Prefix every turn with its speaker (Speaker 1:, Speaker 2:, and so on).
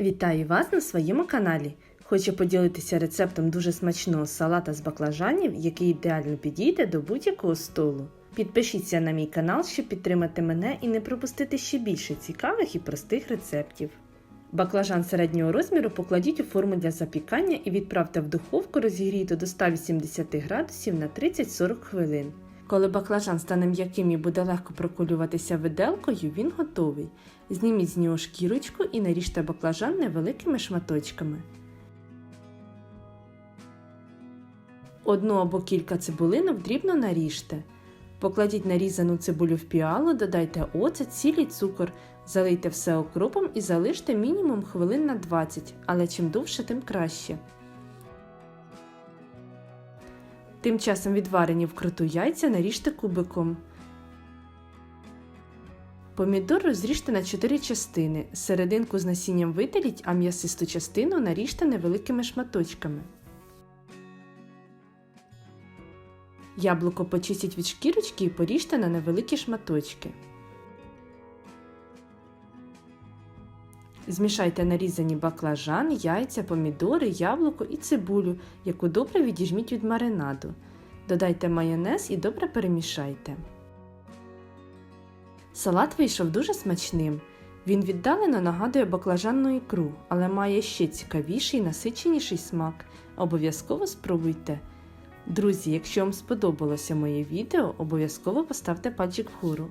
Speaker 1: Вітаю вас на своєму каналі. Хочу поділитися рецептом дуже смачного салата з баклажанів, який ідеально підійде до будь-якого столу. Підпишіться на мій канал, щоб підтримати мене і не пропустити ще більше цікавих і простих рецептів. Баклажан середнього розміру покладіть у форму для запікання і відправте в духовку розігріту до 180 градусів на 30-40 хвилин. Коли баклажан стане м'яким і буде легко проколюватися виделкою, він готовий. Зніміть з нього шкірочку і наріжте баклажан невеликими шматочками. Одну або кілька цибулинок дрібно наріжте. Покладіть нарізану цибулю в піалу, додайте оцет, сіль цукор, залийте все окропом і залиште мінімум хвилин на 20, але чим довше, тим краще. Тим часом відварені вкруту яйця наріжте кубиком. Помідор розріжте на 4 частини. Серединку з насінням видаліть, а м'ясисту частину наріжте невеликими шматочками. Яблуко почистіть від шкірочки і поріжте на невеликі шматочки. Змішайте нарізані баклажан, яйця, помідори, яблуко і цибулю, яку добре відіжміть від маринаду. Додайте майонез і добре перемішайте. Салат вийшов дуже смачним. Він віддалено нагадує баклажанну ікру, але має ще цікавіший насиченіший смак. Обов'язково спробуйте. Друзі, якщо вам сподобалося моє відео, обов'язково поставте пальчик вгору.